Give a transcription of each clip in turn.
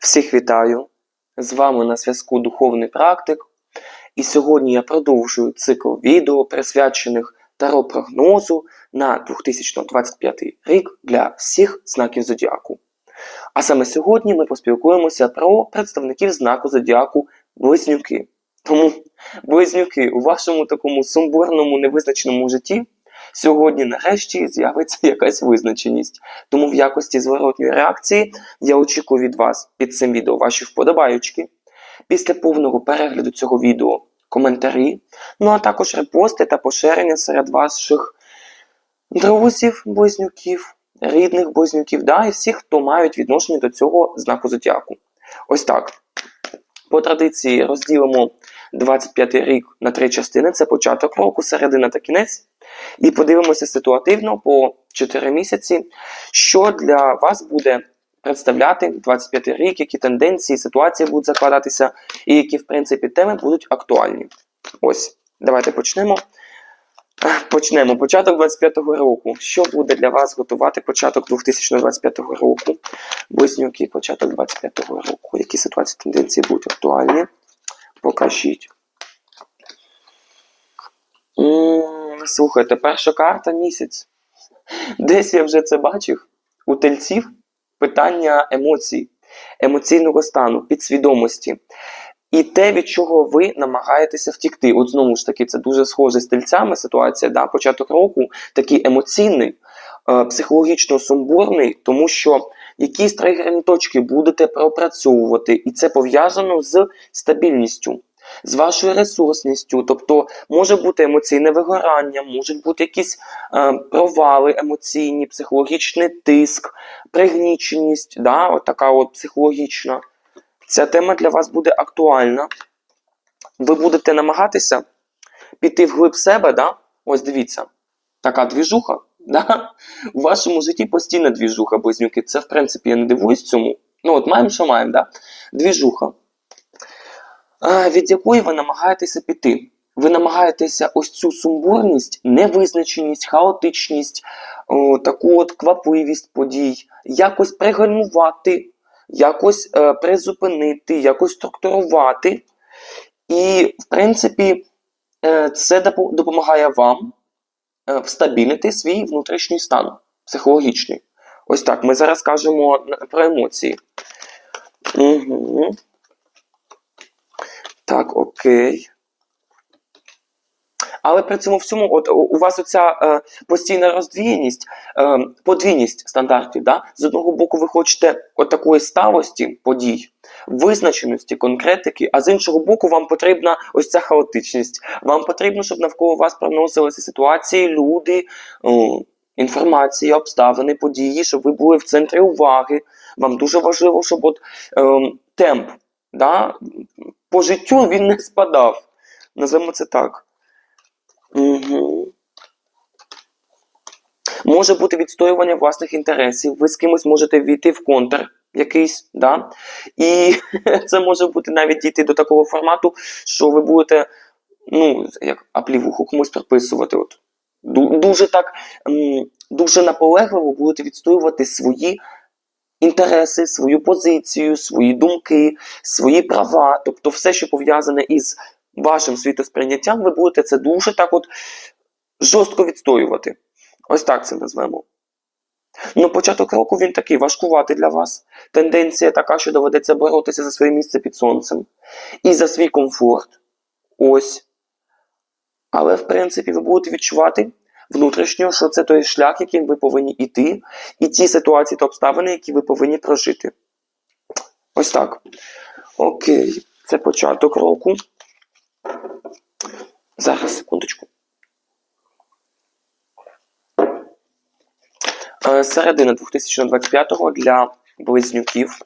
Всіх вітаю! З вами на зв'язку Духовний Практик. І сьогодні я продовжую цикл відео, присвячених таро-прогнозу на 2025 рік для всіх знаків зодіаку. А саме сьогодні ми поспілкуємося про представників знаку зодіаку Близнюки. Тому, близнюки, у вашому такому сумбурному, невизначеному житті сьогодні нарешті з'явиться якась визначеність. Тому в якості зворотньої реакції я очікую від вас під цим відео ваші вподобаючки. Після повного перегляду цього відео коментарі, ну а також репости та поширення серед ваших друзів, близнюків, рідних близнюків, да, і всіх, хто мають відношення до цього знаку зодіаку. Ось так. По традиції розділимо 25 рік на три частини: це початок року, середина та кінець. І подивимося ситуативно по 4 місяці, що для вас буде представляти 25 рік, які тенденції, ситуації будуть закладатися, і які, в принципі, теми будуть актуальні. Ось, давайте почнемо. Почнемо. Початок 25-го року. Що буде для вас готувати початок 2025 року? Близнюки, початок 25-го року. Які ситуації тенденції будуть актуальні? Покажіть. М, Слухайте, перша карта місяць. Десь я вже це бачив. У тельців питання емоцій, емоційного стану, підсвідомості. І те, від чого ви намагаєтеся втікти. От знову ж таки, це дуже схоже з тельцями ситуація. Да? Початок року такий емоційний, е, психологічно сумбурний, тому що якісь тригерні точки будете пропрацьовувати, і це пов'язано з стабільністю, з вашою ресурсністю. Тобто може бути емоційне вигорання, можуть бути якісь е, провали емоційні, психологічний тиск, пригніченість, да? от така от психологічна. Ця тема для вас буде актуальна. Ви будете намагатися піти вглиб себе, да? ось дивіться, така двіжуха. Да? У вашому житті постійна двіжуха, близнюки. Це, в принципі, я не дивуюсь цьому. Ну, от маємо, що маємо, да? двіжуха, від якої ви намагаєтеся піти. Ви намагаєтеся ось цю сумбурність, невизначеність, хаотичність, о, таку от квапливість подій, якось пригальмувати, якось е, призупинити, якось структурувати. І, в принципі, е, це допомагає вам е, встабілити свій внутрішній стан психологічний. Ось так, ми зараз кажемо про емоції. Угу. Так, окей. Але при цьому всьому, от у- вас оця е, постійна роздвієність, е, подвійність стандартів. Да? З одного боку, ви хочете такої сталості подій, визначеності, конкретики, а з іншого боку, вам потрібна ось ця хаотичність. Вам потрібно, щоб навколо вас проносилися ситуації, люди, о, інформація, обставини, події, щоб ви були в центрі уваги. Вам дуже важливо, щоб от, ем, темп да, по життю він не спадав. Назвемо це так. Угу. Може бути відстоювання власних інтересів. Ви з кимось можете війти в контр якийсь, да? і це може бути навіть дійти до такого формату, що ви будете, ну, як аплівуху комусь приписувати. От. Дуже так, дуже наполегливо будете відстоювати свої інтереси, свою позицію, свої думки, свої права, тобто все, що пов'язане із вашим світосприйняттям, ви будете це дуже так от жорстко відстоювати. Ось так це назвемо. Ну, початок року він такий важкуватий для вас. Тенденція така, що доведеться боротися за своє місце під сонцем і за свій комфорт. Ось. Але, в принципі, ви будете відчувати внутрішньо, що це той шлях, яким ви повинні йти, і ті ситуації та обставини, які ви повинні прожити. Ось так. Окей, це початок року. Зараз, секундочку. Е, Середина 2025-го для близнюків.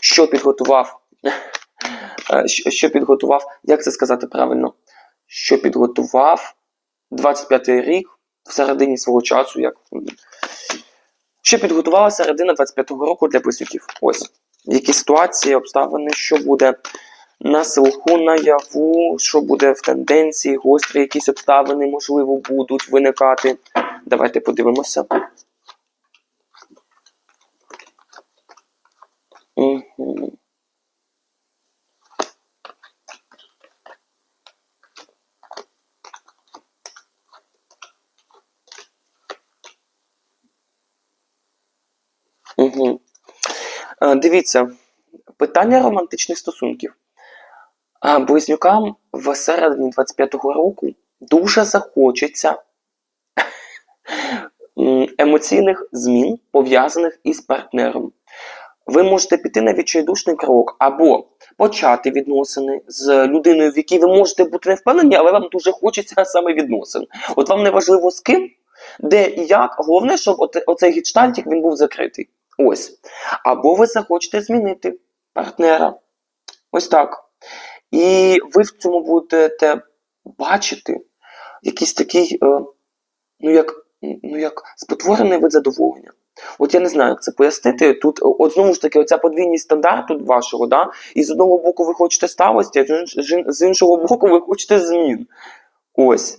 Що підготував? Е, що- підготував? Як це сказати правильно? Що підготував 25-й рік в середині свого часу, як що підготувала середина 25-го року для близнюків? Ось. Які ситуації, обставини, що буде на слуху, наяву, що буде в тенденції, гострі якісь обставини, можливо, будуть виникати. Давайте подивимося. Мгм. Е, Дивіться, питання романтичних стосунків. Близнюкам в середині 25-го року дуже захочеться емоційних змін, пов'язаних із партнером. Ви можете піти на відчайдушний крок або почати відносини з людиною, в якій ви можете бути не впевнені, але вам дуже хочеться саме відносин. От вам не важливо з ким, де і як. Головне, щоб оцей гідштальтик він був закритий. Ось. Або ви захочете змінити партнера. Ось так. І ви в цьому будете бачити якийсь такий, е, ну як, ну як спотворений вид задоволення. От я не знаю, як це пояснити. Тут, от знову ж таки, оця подвійність стандарту вашого, да? і з одного боку ви хочете сталості, а з іншого боку ви хочете змін. Ось.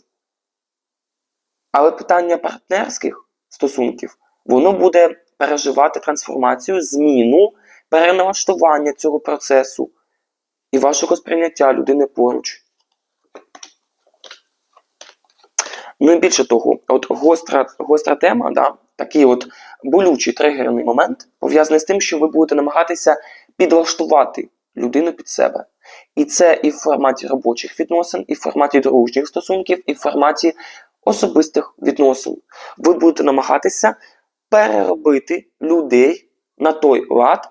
Але питання партнерських стосунків, воно буде переживати трансформацію, зміну, переналаштування цього процесу і вашого сприйняття людини поруч. Ну і більше того, от гостра, гостра тема, да, такий от болючий тригерний момент, пов'язаний з тим, що ви будете намагатися підлаштувати людину під себе. І це і в форматі робочих відносин, і в форматі дружніх стосунків, і в форматі особистих відносин. Ви будете намагатися переробити людей на той лад,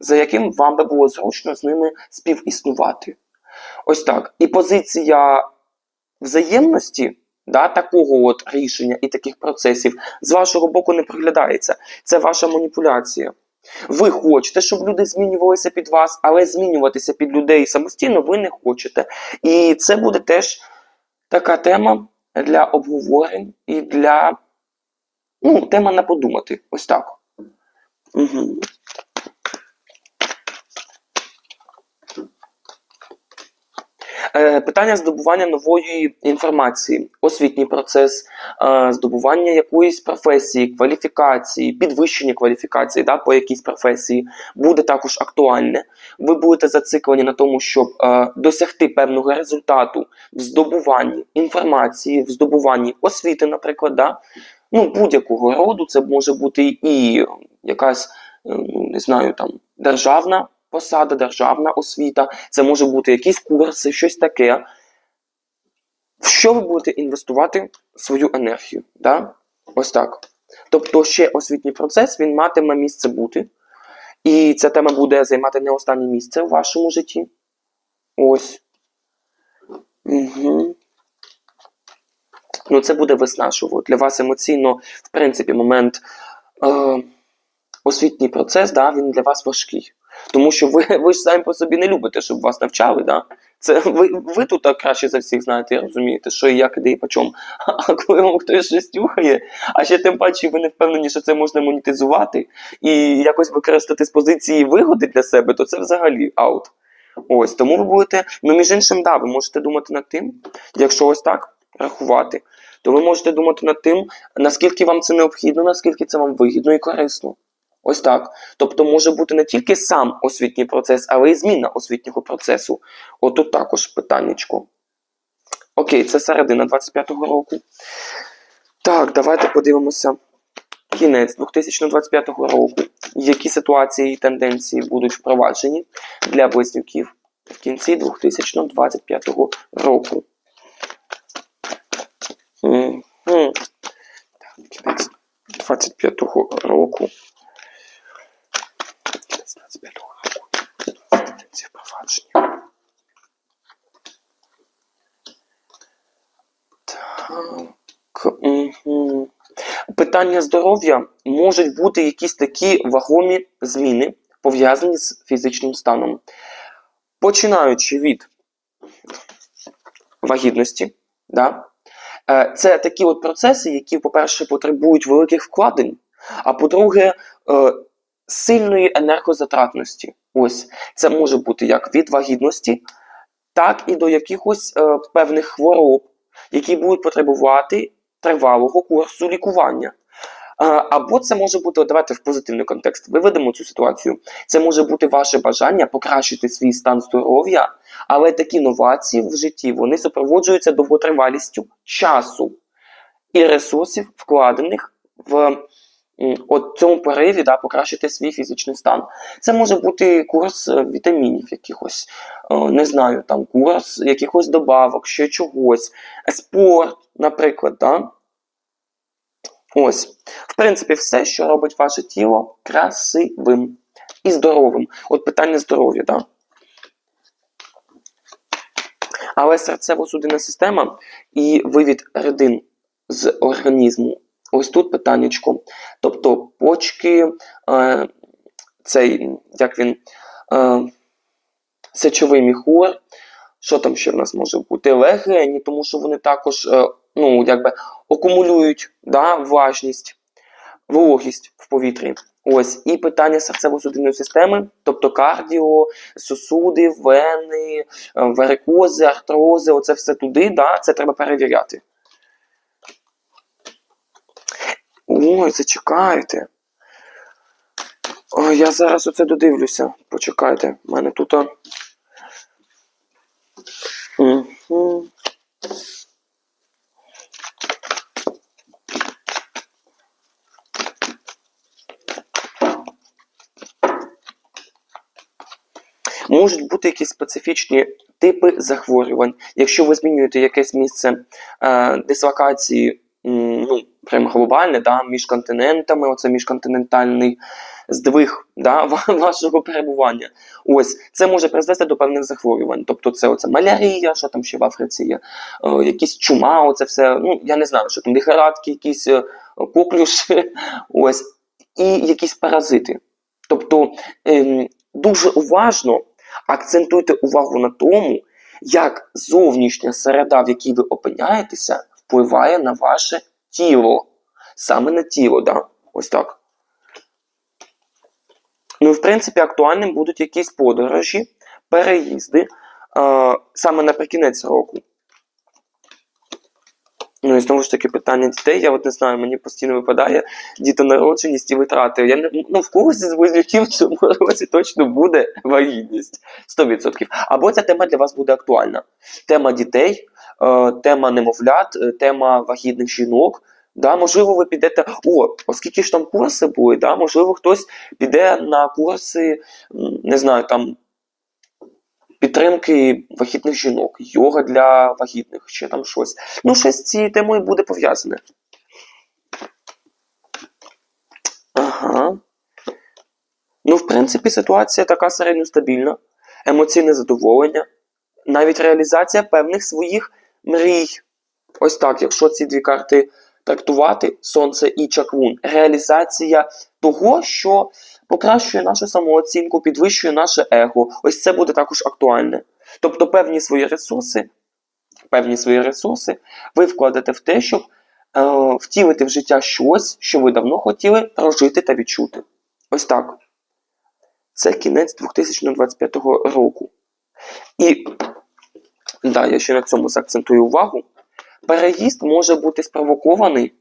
за яким вам би було зручно з ними співіснувати. Ось так. І позиція взаємності, да, такого от рішення і таких процесів з вашого боку не проглядається. Це ваша маніпуляція. Ви хочете, щоб люди змінювалися під вас, але змінюватися під людей самостійно ви не хочете. І це буде теж така тема для обговорень і для ну, тема на подумати. Ось так. Угу. Питання здобування нової інформації, освітній процес, е, здобування якоїсь професії, кваліфікації, підвищення кваліфікації да, по якійсь професії буде також актуальне. Ви будете зациклені на тому, щоб е, досягти певного результату в здобуванні інформації, в здобуванні освіти, наприклад, да? ну, будь-якого роду. Це може бути і якась, е, ну, не знаю, там державна посада, державна освіта, це може бути якісь курси, щось таке. В що ви будете інвестувати свою енергію? Да? Ось так. Тобто ще освітній процес він матиме місце бути. І ця тема буде займати не останнє місце у вашому житті. Ось. Угу. Ну, це буде виснажливо. Для вас емоційно, в принципі, момент е, освітній процес, да, він для вас важкий. Тому що ви, ви ж самі по собі не любите, щоб вас навчали. Да? Це ви, ви тут краще за всіх знаєте і розумієте, що і як, і де і по чому. А коли вам хтось щось тюхає, а ще тим паче ви не впевнені, що це можна монетизувати і якось використати з позиції вигоди для себе, то це взагалі аут. Ось тому ви будете, ну між іншим, да, ви можете думати над тим, якщо ось так рахувати, то ви можете думати над тим, наскільки вам це необхідно, наскільки це вам вигідно і корисно. Ось так. Тобто може бути не тільки сам освітній процес, але й зміна освітнього процесу. Отут також питаннячко. Окей, це середина 25-го року. Так, давайте подивимося. Кінець 2025 року. Які ситуації і тенденції будуть впроваджені для близнюків в кінці 2025 року. Мгм. Так, кінець 25 року. Кінець 25 року. Тенденції впровадження. Так. Питання здоров'я можуть бути якісь такі вагомі зміни, пов'язані з фізичним станом. Починаючи від вагітності, да? Е, це такі от процеси, які, по-перше, потребують великих вкладень, а по-друге, е, сильної енергозатратності. Ось це може бути як від вагітності, так і до якихось е, певних хвороб, які будуть потребувати тривалого курсу лікування. А, Або це може бути, давайте в позитивний контекст виведемо цю ситуацію. Це може бути ваше бажання покращити свій стан здоров'я, але такі новації в житті вони супроводжуються довготривалістю часу і ресурсів, вкладених в от цьому пориві да, покращити свій фізичний стан. Це може бути курс е, вітамінів якихось, е, не знаю, там курс якихось добавок, ще чогось, спорт, наприклад. Да? Ось, в принципі, все, що робить ваше тіло красивим і здоровим. От питання здоров'я, да? Але серцево-судинна система і вивід рідин з організму. Ось тут питаннячко. Тобто почки, е, цей, як він, е, сечовий міхур, що там ще в нас може бути? Легені, тому що вони також е, ну, якби акумулюють да, влажність, вологість в повітрі. Ось, і питання серцево-судинної системи, тобто кардіо, сосуди, вени, е, варикози, артрози, оце все туди, да, це треба перевіряти. Ой, зачекайте. Ой, я зараз оце додивлюся. Почекайте, в мене тут. Мгм. Можуть бути якісь специфічні типи захворювань. Якщо ви змінюєте якесь місце е, дислокації, м, ну, глобальне, да, між континентами, оце міжконтинентальний здвиг да, вашого перебування. Ось це може призвести до певних захворювань. Тобто, це оце малярія, що там ще в Африці є, е, якісь чума, оце все. Ну я не знаю, що там лихорадки, якісь е, коклюші, ось, і якісь паразити. Тобто ем, дуже уважно акцентуйте увагу на тому, як зовнішня середа, в якій ви опиняєтеся, впливає на ваше тіло. Саме на тіло, да? Ось так. Ну, в принципі, актуальним будуть якісь подорожі, переїзди е, саме наприкінець року. Ну і знову ж таки питання дітей. Я от не знаю, мені постійно випадає дітонародженість і витрати. Я не ну в когось з близнюків в цьому році точно буде вагітність 100%. Або ця тема для вас буде актуальна. Тема дітей, тема немовлят, е, тема вагітних жінок. Да, можливо, ви підете. О, оскільки ж там курси були, да, можливо, хтось піде на курси, не знаю, там підтримки вагітних жінок, йога для вагітних, ще там щось. Ну, щось з цією темою буде пов'язане. Ага. Ну, в принципі, ситуація така середньостабільна, емоційне задоволення, навіть реалізація певних своїх мрій. Ось так, якщо ці дві карти трактувати, сонце і чаквун, реалізація того, що покращує нашу самооцінку, підвищує наше его. Ось це буде також актуальне. Тобто певні свої ресурси, певні свої ресурси ви вкладете в те, щоб е, втілити в життя щось, що ви давно хотіли прожити та відчути. Ось так. Це кінець 2025 року. І да, я ще на цьому заакцентую увагу. Переїзд може бути спровокований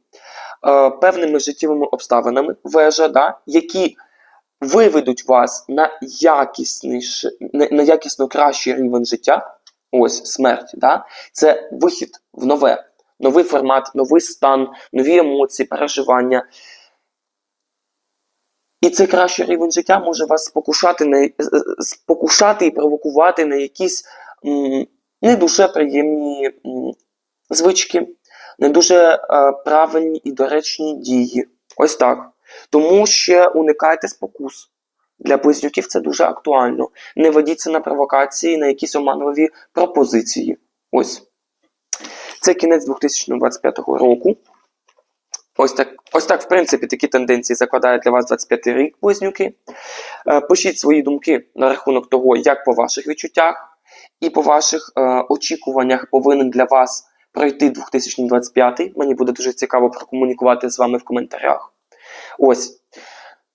е, певними життєвими обставинами, вежа, да, які виведуть вас на якісніше, на, якісно кращий рівень життя. Ось смерть, да? це вихід в нове, новий формат, новий стан, нові емоції, переживання. І цей кращий рівень життя може вас спокушати, на, е, е, спокушати і провокувати на якісь не дуже приємні звички, не дуже е, правильні і доречні дії. Ось так. Тому ще уникайте спокус. Для близнюків це дуже актуально. Не ведіться на провокації, на якісь оманливі пропозиції. Ось. Це кінець 2025 року. Ось так, ось так, в принципі, такі тенденції закладає для вас 25 рік, близнюки. Е, Пишіть свої думки на рахунок того, як по ваших відчуттях і по ваших е, очікуваннях повинен для вас пройти 2025. Мені буде дуже цікаво прокомунікувати з вами в коментарях. Ось.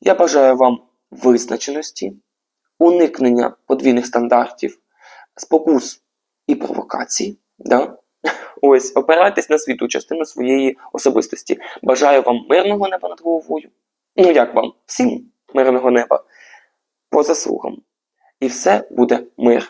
Я бажаю вам визначеності, уникнення подвійних стандартів, спокус і провокацій. Да? Ось, опирайтесь на світу частину своєї особистості. Бажаю вам мирного неба над головою. Ну як вам? Всім мирного неба по заслугам. І все буде мир.